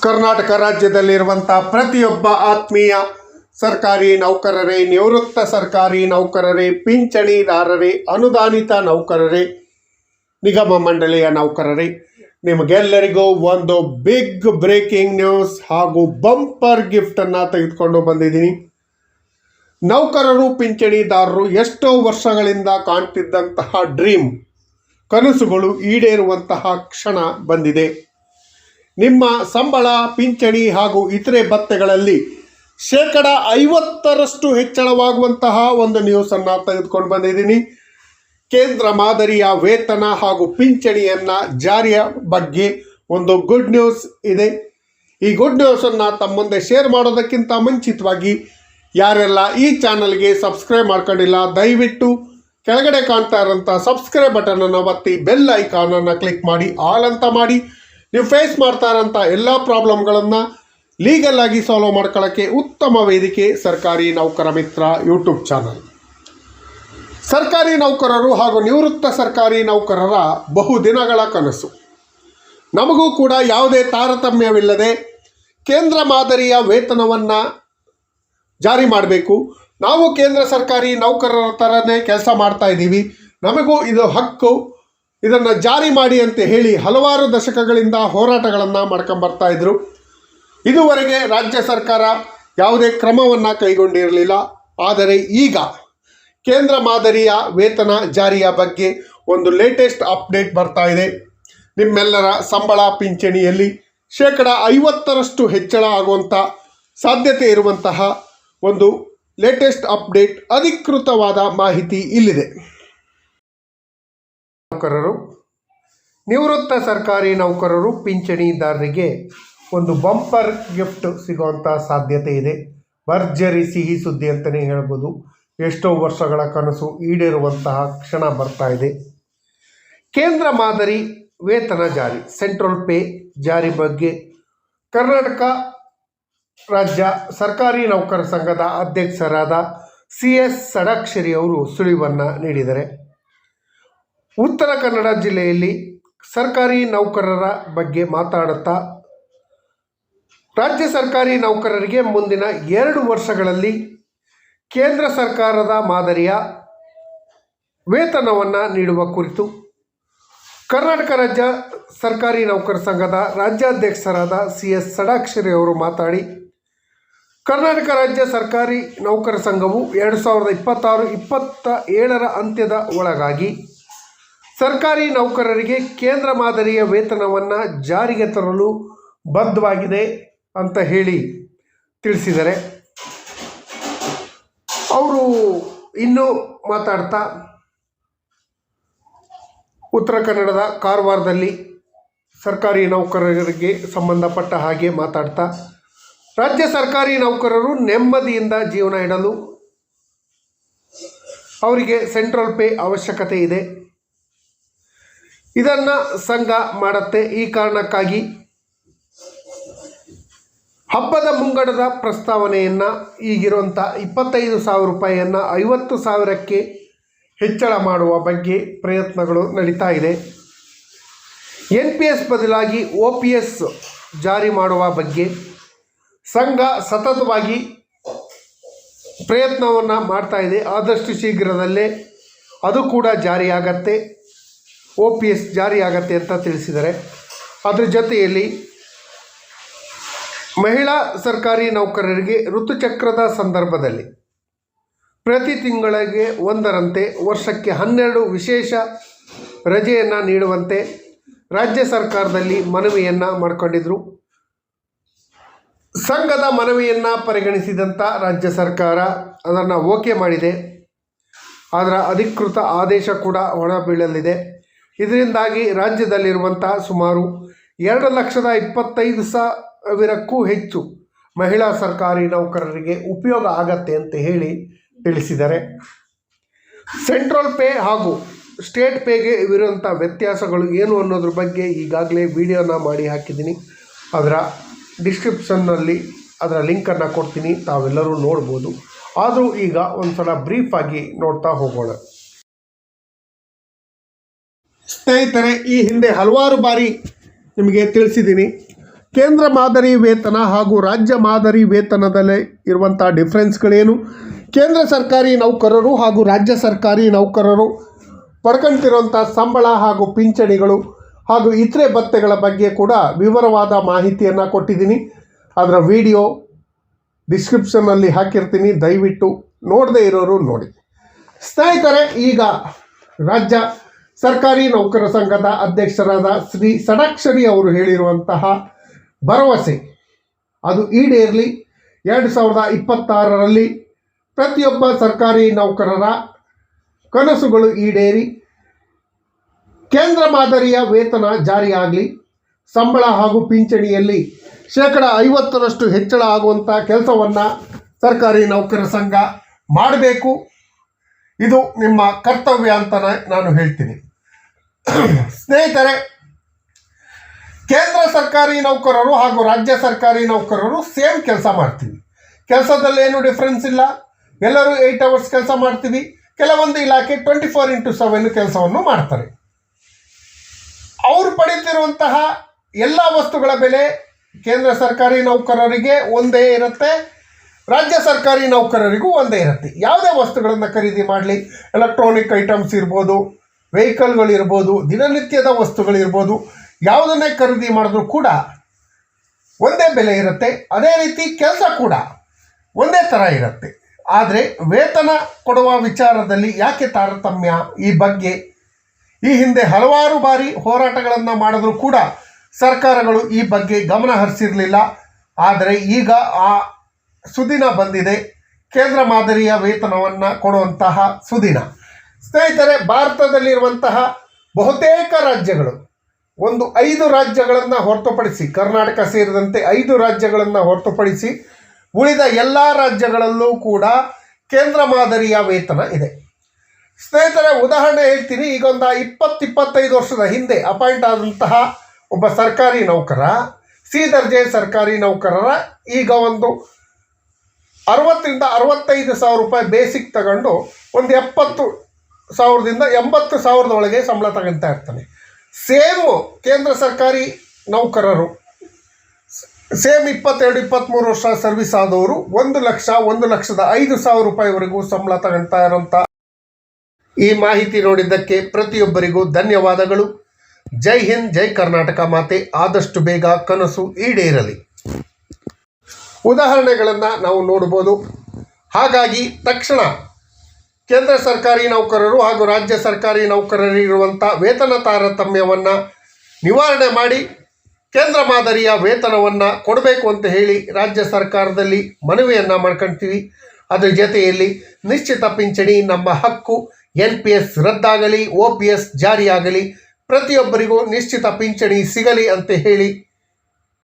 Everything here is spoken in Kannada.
ಕರ್ನಾಟಕ ರಾಜ್ಯದಲ್ಲಿರುವಂಥ ಪ್ರತಿಯೊಬ್ಬ ಆತ್ಮೀಯ ಸರ್ಕಾರಿ ನೌಕರರೇ, ನಿವೃತ್ತ ಸರ್ಕಾರಿ ನೌಕರರೇ, ಪಿಂಚಣಿದಾರರೇ, ಅನುದಾನಿತ ನೌಕರರೇ, ನಿಗಮ ಮಂಡಳಿಯ ನೌಕರರೇ, ನಿಮಗೆಲ್ಲರಿಗೂ ಒಂದು ಬಿಗ್ ಬ್ರೇಕಿಂಗ್ ನ್ಯೂಸ್ ಹಾಗೂ ಬಂಪರ್ ಗಿಫ್ಟನ್ನು ತೆಗೆದುಕೊಂಡು ಬಂದಿದ್ದೀನಿ. ನೌಕರರು, ಪಿಂಚಣಿದಾರರು ಎಷ್ಟೋ ವರ್ಷಗಳಿಂದ ಕಾಣ್ತಿದ್ದಂತಹ ಡ್ರೀಮ್, ಕನಸುಗಳು ಈಡೇರುವಂತಹ ಕ್ಷಣ ಬಂದಿದೆ. ನಿಮ್ಮ ಸಂಬಳ, ಪಿಂಚಣಿ ಹಾಗೂ ಇತರೆ ಭತ್ಯೆಗಳಲ್ಲಿ ಶೇಕಡ ಐವತ್ತರಷ್ಟು ಹೆಚ್ಚಳವಾಗುವಂತಹ ಒಂದು ನ್ಯೂಸನ್ನು ತೆಗೆದುಕೊಂಡು ಬಂದಿದ್ದೀನಿ. ಕೇಂದ್ರ ಮಾದರಿಯ ವೇತನ ಹಾಗೂ ಪಿಂಚಣಿಯನ್ನು ಜಾರಿಯ ಬಗ್ಗೆ ಒಂದು ಗುಡ್ ನ್ಯೂಸ್ ಇದೆ. ಈ ಗುಡ್ ನ್ಯೂಸನ್ನು ತಮ್ಮ ಮುಂದೆ ಶೇರ್ ಮಾಡೋದಕ್ಕಿಂತ ಮುಂಚಿತವಾಗಿ ಯಾರೆಲ್ಲ ಈ ಚಾನಲ್ಗೆ ಸಬ್ಸ್ಕ್ರೈಬ್ ಮಾಡ್ಕೊಂಡಿಲ್ಲ, ದಯವಿಟ್ಟು ಕೆಳಗಡೆ ಕಾಣ್ತಾ ಇರೋಂಥ ಸಬ್ಸ್ಕ್ರೈಬ್ ಬಟನನ್ನು ಒತ್ತಿ ಬೆಲ್ ಐಕಾನನ್ನು ಕ್ಲಿಕ್ ಮಾಡಿ ಆಲ್ ಅಂತ ಮಾಡಿ. ನೀವು ಫೇಸ್ ಮಾಡ್ತಾ ಇರೋಂಥ ಎಲ್ಲ ಪ್ರಾಬ್ಲಮ್ಗಳನ್ನು ಲೀಗಲ್ ಆಗಿ ಸಾಲ್ವ್ ಮಾಡ್ಕೊಳ್ಳೋಕ್ಕೆ ಉತ್ತಮ ವೇದಿಕೆ ಸರ್ಕಾರಿ ನೌಕರ ಮಿತ್ರ ಯೂಟ್ಯೂಬ್ ಚಾನಲ್ ಸರ್ಕಾರಿ ನೌಕರರು ಹಾಗೂ ನಿವೃತ್ತ ಸರ್ಕಾರಿ ನೌಕರರ ಬಹುದಿನಗಳ ಕನಸು. ನಮಗೂ ಕೂಡ ಯಾವುದೇ ತಾರತಮ್ಯವಿಲ್ಲದೆ ಕೇಂದ್ರ ಮಾದರಿಯ ವೇತನವನ್ನು ಜಾರಿ ಮಾಡಬೇಕು. ನಾವು ಕೇಂದ್ರ ಸರ್ಕಾರಿ ನೌಕರರ ಥರನೇ ಕೆಲಸ ಮಾಡ್ತಾ ಇದ್ದೀವಿ. ನಮಗೂ ಇದು ಹಕ್ಕು. ಇದನ್ನು ಜಾರಿ ಮಾಡಿ ಅಂತ ಹೇಳಿ ಹಲವಾರು ದಶಕಗಳಿಂದ ಹೋರಾಟಗಳನ್ನು ಮಾಡ್ಕೊಂಬರ್ತಾ ಇದ್ದರು ಇದುವರೆಗೆ ರಾಜ್ಯ ಸರ್ಕಾರ ಯಾವುದೇ ಕ್ರಮವನ್ನು ಕೈಗೊಂಡಿರಲಿಲ್ಲ. ಆದರೆ ಈಗ ಕೇಂದ್ರ ಮಾದರಿಯ ವೇತನ ಜಾರಿಯ ಬಗ್ಗೆ ಒಂದು ಲೇಟೆಸ್ಟ್ ಅಪ್ಡೇಟ್ ಬರ್ತಾ ಇದೆ. ನಿಮ್ಮೆಲ್ಲರ ಸಂಬಳ ಪಿಂಚಣಿಯಲ್ಲಿ ಶೇಕಡ ಐವತ್ತರಷ್ಟು ಹೆಚ್ಚಳ ಆಗುವಂಥ ಸಾಧ್ಯತೆ ಇರುವಂತಹ ಒಂದು ಲೇಟೆಸ್ಟ್ ಅಪ್ಡೇಟ್ ಅಧಿಕೃತವಾದ ಮಾಹಿತಿ ಇಲ್ಲಿದೆ. ನೌಕರರು, ನಿವೃತ್ತ ಸರ್ಕಾರಿ ನೌಕರರು, ಪಿಂಚಣಿದಾರರಿಗೆ ಒಂದು ಬಂಪರ್ ಗಿಫ್ಟ್ ಸಿಗುವಂಥ ಸಾಧ್ಯತೆ ಇದೆ. ಭರ್ಜರಿ ಸಿಹಿ ಸುದ್ದಿ ಅಂತಲೇ ಹೇಳ್ಬೋದು. ಎಷ್ಟೋ ವರ್ಷಗಳ ಕನಸು ಈಡೇರುವಂತಹ ಕ್ಷಣ ಬರ್ತಾ ಇದೆ. ಕೇಂದ್ರ ಮಾದರಿ ವೇತನ ಜಾರಿ, ಸೆಂಟ್ರಲ್ ಪೇ ಜಾರಿ ಬಗ್ಗೆ ಕರ್ನಾಟಕ ರಾಜ್ಯ ಸರ್ಕಾರಿ ನೌಕರ ಸಂಘದ ಅಧ್ಯಕ್ಷರಾದ ಸಿ ಎಸ್ ಸಡಾಕ್ಷರಿ ಅವರು ಸುಳಿವನ್ನು ನೀಡಿದ್ದಾರೆ. ಉತ್ತರ ಕನ್ನಡ ಜಿಲ್ಲೆಯಲ್ಲಿ ಸರ್ಕಾರಿ ನೌಕರರ ಬಗ್ಗೆ ಮಾತಾಡುತ್ತಾ, ರಾಜ್ಯ ಸರ್ಕಾರಿ ನೌಕರರಿಗೆ ಮುಂದಿನ ಎರಡು ವರ್ಷಗಳಲ್ಲಿ ಕೇಂದ್ರ ಸರ್ಕಾರದ ಮಾದರಿಯ ವೇತನವನ್ನು ನೀಡುವ ಕುರಿತು ಕರ್ನಾಟಕ ರಾಜ್ಯ ಸರ್ಕಾರಿ ನೌಕರ ಸಂಘದ ರಾಜ್ಯಾಧ್ಯಕ್ಷರಾದ ಸಿ ಎಸ್ ಸಡಾಕ್ಷರಿ ಅವರು ಮಾತಾಡಿ, ಕರ್ನಾಟಕ ರಾಜ್ಯ ಸರ್ಕಾರಿ ನೌಕರ ಸಂಘವು ಎರಡು ಸಾವಿರದ ಇಪ್ಪತ್ತಾರು ಇಪ್ಪತ್ತ ಏಳರ ಅಂತ್ಯದ ಒಳಗಾಗಿ ಸರ್ಕಾರಿ ನೌಕರರಿಗೆ ಕೇಂದ್ರ ಮಾದರಿಯ ವೇತನವನ್ನು ಜಾರಿಗೆ ತರಲು ಬದ್ಧವಾಗಿದೆ ಅಂತ ಹೇಳಿ ತಿಳಿಸಿದ್ದಾರೆ. ಅವರು ಇನ್ನೂ ಮಾತಾಡ್ತಾ, ಉತ್ತರ ಕನ್ನಡದ ಕಾರವಾರದಲ್ಲಿ ಸರ್ಕಾರಿ ನೌಕರರಿಗೆ ಸಂಬಂಧಪಟ್ಟ ಹಾಗೆ ಮಾತಾಡ್ತಾ, ರಾಜ್ಯ ಸರ್ಕಾರಿ ನೌಕರರು ನೆಮ್ಮದಿಯಿಂದ ಜೀವನ ಇಡಲು ಅವರಿಗೆ ಸೆಂಟ್ರಲ್ ಪೇ ಅವಶ್ಯಕತೆ ಇದೆ. ಇದನ್ನು ಸಂಘ ಮಾಡುತ್ತೆ. ಈ ಕಾರಣಕ್ಕಾಗಿ ಹಬ್ಬದ ಮುಂಗಡದ ಪ್ರಸ್ತಾವನೆಯನ್ನು ಈಗಿರುವಂಥ ಇಪ್ಪತ್ತೈದು ಸಾವಿರ ರೂಪಾಯಿಯನ್ನು ಐವತ್ತು ಸಾವಿರಕ್ಕೆ ಹೆಚ್ಚಳ ಮಾಡುವ ಬಗ್ಗೆ ಪ್ರಯತ್ನಗಳು ನಡೀತಾ ಇದೆ. ಎನ್ ಪಿ ಎಸ್ ಬದಲಾಗಿ ಒ ಪಿ ಎಸ್ ಜಾರಿ ಮಾಡುವ ಬಗ್ಗೆ ಸಂಘ ಸತತವಾಗಿ ಪ್ರಯತ್ನವನ್ನು ಮಾಡ್ತಾ ಇದೆ. ಆದಷ್ಟು ಶೀಘ್ರದಲ್ಲೇ ಅದು ಕೂಡ ಜಾರಿಯಾಗತ್ತೆ. ಒ ಪಿ ಎಸ್ ಜಾರಿಯಾಗತ್ತೆ ಅಂತ ತಿಳಿಸಿದ್ದಾರೆ. ಅದರ ಜೊತೆಯಲ್ಲಿ ಮಹಿಳಾ ಸರ್ಕಾರಿ ನೌಕರರಿಗೆ ಋತುಚಕ್ರದ ಸಂದರ್ಭದಲ್ಲಿ ಪ್ರತಿ ತಿಂಗಳಿಗೆ ಒಂದರಂತೆ ವರ್ಷಕ್ಕೆ ಹನ್ನೆರಡು ವಿಶೇಷ ರಜೆಯನ್ನು ನೀಡುವಂತೆ ರಾಜ್ಯ ಸರ್ಕಾರದಲ್ಲಿ ಮನವಿಯನ್ನು ಮಾಡಿಕೊಂಡಿದ್ದರು ಸಂಘದ ಮನವಿಯನ್ನು ಪರಿಗಣಿಸಿದಂಥ ರಾಜ್ಯ ಸರ್ಕಾರ ಅದನ್ನು ಓಕೆ ಮಾಡಿದೆ. ಅದರ ಅಧಿಕೃತ ಆದೇಶ ಕೂಡ ಹೊರಬೀಳಲಿದೆ ಇದರಿಂದಾಗಿ ರಾಜ್ಯದಲ್ಲಿರುವಂತಹ ಸುಮಾರು ಎರಡು ಲಕ್ಷದ ಇಪ್ಪತ್ತೈದು ಸಾವಿರಕ್ಕೂ ಹೆಚ್ಚು ಮಹಿಳಾ ಸರ್ಕಾರಿ ನೌಕರರಿಗೆ ಉಪಯೋಗ ಆಗತ್ತೆ ಅಂತ ಹೇಳಿ ತಿಳಿಸಿದ್ದಾರೆ. ಸೆಂಟ್ರಲ್ ಪೇ ಹಾಗೂ ಸ್ಟೇಟ್ ಪೇಗೆ ಇರುವಂಥ ವ್ಯತ್ಯಾಸಗಳು ಏನು ಅನ್ನೋದ್ರ ಬಗ್ಗೆ ಈಗಾಗಲೇ ವಿಡಿಯೋನ ಮಾಡಿ ಹಾಕಿದ್ದೀನಿ. ಅದರ ಡಿಸ್ಕ್ರಿಪ್ಷನ್ನಲ್ಲಿ ಅದರ ಲಿಂಕನ್ನು ಕೊಡ್ತೀನಿ, ತಾವೆಲ್ಲರೂ ನೋಡ್ಬೋದು. ಆದರೂ ಈಗ ಒಂದು ಸಲ ಬ್ರೀಫಾಗಿ ನೋಡ್ತಾ ಹೋಗೋಣ. ಸ್ನೇಹಿತರೆ, ಈ ಹಿಂದೆ ಹಲವಾರು ಬಾರಿ ನಿಮಗೆ ತಿಳಿಸಿದ್ದೀನಿ. ಕೇಂದ್ರ ಮಾದರಿ ವೇತನ ಹಾಗೂ ರಾಜ್ಯ ಮಾದರಿ ವೇತನದಲ್ಲಿ ಇರುವಂಥ ಡಿಫ್ರೆನ್ಸ್ಗಳೇನು ಕೇಂದ್ರ ಸರ್ಕಾರಿ ನೌಕರರು ಹಾಗೂ ರಾಜ್ಯ ಸರ್ಕಾರಿ ನೌಕರರು ಪಡ್ಕೊಂತಿರುವಂಥ ಸಂಬಳ ಹಾಗೂ ಪಿಂಚಣಿಗಳು ಹಾಗೂ ಇತರೆ ಭತ್ತೆಗಳ ಬಗ್ಗೆ ಕೂಡ ವಿವರವಾದ ಮಾಹಿತಿಯನ್ನು ಕೊಟ್ಟಿದ್ದೀನಿ. ಅದರ ವಿಡಿಯೋ ಡಿಸ್ಕ್ರಿಪ್ಷನ್ನಲ್ಲಿ ಹಾಕಿರ್ತೀನಿ. ದಯವಿಟ್ಟು ನೋಡದೇ ಇರೋರು ನೋಡಿ. ಸ್ನೇಹಿತರೆ, ಈಗ ರಾಜ್ಯ ಸರ್ಕಾರಿ ನೌಕರ ಸಂಘದ ಅಧ್ಯಕ್ಷರಾದ ಶ್ರೀ ಸಡಾಕ್ಷರಿ ಅವರು ಹೇಳಿರುವಂತಹ ಭರವಸೆ. ಅದು ಈಡೇರಲಿ ಎರಡು ಸಾವಿರದ ಇಪ್ಪತ್ತಾರರಲ್ಲಿ ಪ್ರತಿಯೊಬ್ಬ ಸರ್ಕಾರಿ ನೌಕರರ ಕನಸುಗಳು ಈಡೇರಿ, ಕೇಂದ್ರ ಮಾದರಿಯ ವೇತನ ಜಾರಿಯಾಗಲಿ, ಸಂಬಳ ಹಾಗೂ ಪಿಂಚಣಿಯಲ್ಲಿ ಶೇಕಡ ಐವತ್ತರಷ್ಟು ಹೆಚ್ಚಳ ಆಗುವಂಥ ಕೆಲಸವನ್ನು ಸರ್ಕಾರಿ ನೌಕರ ಸಂಘ ಮಾಡಬೇಕು. ಇದು ನಿಮ್ಮ ಕರ್ತವ್ಯ ಅಂತ ನಾನು ಹೇಳ್ತೀನಿ. ಸ್ನೇಹಿತರೆ, ಕೇಂದ್ರ ಸರ್ಕಾರಿ ನೌಕರರು ಹಾಗೂ ರಾಜ್ಯ ಸರ್ಕಾರಿ ನೌಕರರು ಸೇಮ್ ಕೆಲಸ ಮಾಡ್ತೀವಿ. ಕೆಲಸದಲ್ಲಿ ಏನು ಡಿಫ್ರೆನ್ಸ್ ಇಲ್ಲ. ಎಲ್ಲರೂ ಏಯ್ಟ್ ಅವರ್ಸ್ ಕೆಲಸ ಮಾಡ್ತೀವಿ. ಕೆಲವೊಂದು ಇಲಾಖೆ ಟ್ವೆಂಟಿ ಫೋರ್ ಇಂಟು ಸೆವೆನ್ ಕೆಲಸವನ್ನು ಮಾಡ್ತಾರೆ. ಅವರು ಪಡೀತಿರುವಂತಹ ಎಲ್ಲ ವಸ್ತುಗಳ ಬೆಲೆ ಕೇಂದ್ರ ಸರ್ಕಾರಿ ನೌಕರರಿಗೆ ಒಂದೇ ಇರುತ್ತೆ. ರಾಜ್ಯ ಸರ್ಕಾರಿ ನೌಕರರಿಗೂ ಒಂದೇ ಇರುತ್ತೆ. ಯಾವುದೇ ವಸ್ತುಗಳನ್ನು ಖರೀದಿ ಮಾಡಲಿ. ಎಲೆಕ್ಟ್ರಾನಿಕ್ ಐಟಮ್ಸ್ ಇರ್ಬೋದು ವೆಹಿಕಲ್ಗಳಿರ್ಬೋದು, ದಿನನಿತ್ಯದ ವಸ್ತುಗಳಿರ್ಬೋದು, ಯಾವುದನ್ನೇ ಖರೀದಿ ಮಾಡಿದ್ರೂ ಕೂಡ ಒಂದೇ ಬೆಲೆ ಇರುತ್ತೆ, ಅದೇ ರೀತಿ ಕೆಲಸ ಕೂಡ ಒಂದೇ ಥರ ಇರುತ್ತೆ. ಆದರೆ ವೇತನ ಕೊಡುವ ವಿಚಾರದಲ್ಲಿ ಯಾಕೆ ತಾರತಮ್ಯ ಈ ಬಗ್ಗೆ? ಈ ಹಿಂದೆ ಹಲವಾರು ಬಾರಿ ಹೋರಾಟಗಳನ್ನು ಮಾಡಿದ್ರೂ ಕೂಡ ಸರ್ಕಾರಗಳು ಈ ಬಗ್ಗೆ ಗಮನ ಹರಿಸಿರಲಿಲ್ಲ. ಆದರೆ ಈಗ ಆ ಸುದಿನ ಬಂದಿದೆ. ಕೇಂದ್ರ ಮಾದರಿಯ ವೇತನವನ್ನು ಕೊಡುವಂತಹ ಸುದಿನ. ಸ್ನೇಹಿತರೆ, ಭಾರತದಲ್ಲಿರುವಂತಹ ಬಹುತೇಕ ರಾಜ್ಯಗಳು, ಒಂದು ಐದು ರಾಜ್ಯಗಳನ್ನು ಹೊರತುಪಡಿಸಿ, ಕರ್ನಾಟಕ ಸೇರಿದಂತೆ ಐದು ರಾಜ್ಯಗಳನ್ನು ಹೊರತುಪಡಿಸಿ ಉಳಿದ ಎಲ್ಲ ರಾಜ್ಯಗಳಲ್ಲೂ ಕೂಡ ಕೇಂದ್ರ ಮಾದರಿಯ ವೇತನ ಇದೆ. ಸ್ನೇಹಿತರೆ, ಉದಾಹರಣೆ ಹೇಳ್ತೀನಿ ಈಗ ಒಂದು ಇಪ್ಪತ್ತು ಇಪ್ಪತ್ತೈದು ವರ್ಷದ ಹಿಂದೆ ಅಪಾಯಿಂಟ್ ಆದಂತಹ ಒಬ್ಬ ಸರ್ಕಾರಿ ನೌಕರ, ಸಿ ದರ್ಜೆ ಸರ್ಕಾರಿ ನೌಕರರ, ಈಗ ಒಂದು ಅರವತ್ತರಿಂದ ಅರವತ್ತೈದು ಸಾವಿರ ರೂಪಾಯಿ ಬೇಸಿಕ್ ತಗೊಂಡು ಒಂದು ಎಪ್ಪತ್ತು ಸಾವಿರದಿಂದ ಎಂಬತ್ತು ಸಾವಿರದ ಒಳಗೆ ಸಂಬಳ ತಗೊಳ್ತಾ ಇರ್ತಾನೆ. ಸೇಮ್ ಕೇಂದ್ರ ಸರ್ಕಾರಿ ನೌಕರರು. ಸೇಮ್ ಇಪ್ಪತ್ತೆರಡು ಇಪ್ಪತ್ತ್ಮೂರು ವರ್ಷ ಸರ್ವಿಸ್ ಆದವರು ಒಂದು ಲಕ್ಷ, ಒಂದು ಲಕ್ಷದ ಐದು ಸಾವಿರ ರೂಪಾಯಿವರೆಗೂ ಸಂಬಳ ತಗೊಳ್ತಾ ಇರೋಂಥ ಈ ಮಾಹಿತಿ ನೋಡಿದ್ದಕ್ಕೆ ಪ್ರತಿಯೊಬ್ಬರಿಗೂ ಧನ್ಯವಾದಗಳು. ಜೈ ಹಿಂದ್, ಜೈ ಕರ್ನಾಟಕ ಮಾತೆ. ಆದಷ್ಟು ಬೇಗ ಕನಸು ಈಡೇರಲಿ. ಉದಾಹರಣೆಗಳನ್ನು ನಾವು ನೋಡ್ಬೋದು. ಹಾಗಾಗಿ ತಕ್ಷಣ ಕೇಂದ್ರ ಸರ್ಕಾರಿ ನೌಕರರು ಹಾಗೂ ರಾಜ್ಯ ಸರ್ಕಾರಿ ನೌಕರರಿರುವಂಥ ವೇತನ ತಾರತಮ್ಯವನ್ನು ನಿವಾರಣೆ ಮಾಡಿ ಕೇಂದ್ರ ಮಾದರಿಯ ವೇತನವನ್ನು ಕೊಡಬೇಕು ಅಂತ ಹೇಳಿ ರಾಜ್ಯ ಸರ್ಕಾರದಲ್ಲಿ ಮನವಿಯನ್ನು ಮಾಡ್ಕೊಳ್ತೀವಿ ಅದರ ಜೊತೆಯಲ್ಲಿ ನಿಶ್ಚಿತ ಪಿಂಚಣಿ ನಮ್ಮ ಹಕ್ಕು ಎನ್ ಪಿ ಎಸ್ ರದ್ದಾಗಲಿ ಒ ಪಿ ಎಸ್ ಜಾರಿಯಾಗಲಿ, ಪ್ರತಿಯೊಬ್ಬರಿಗೂ ನಿಶ್ಚಿತ ಪಿಂಚಣಿ ಸಿಗಲಿ ಅಂತ ಹೇಳಿ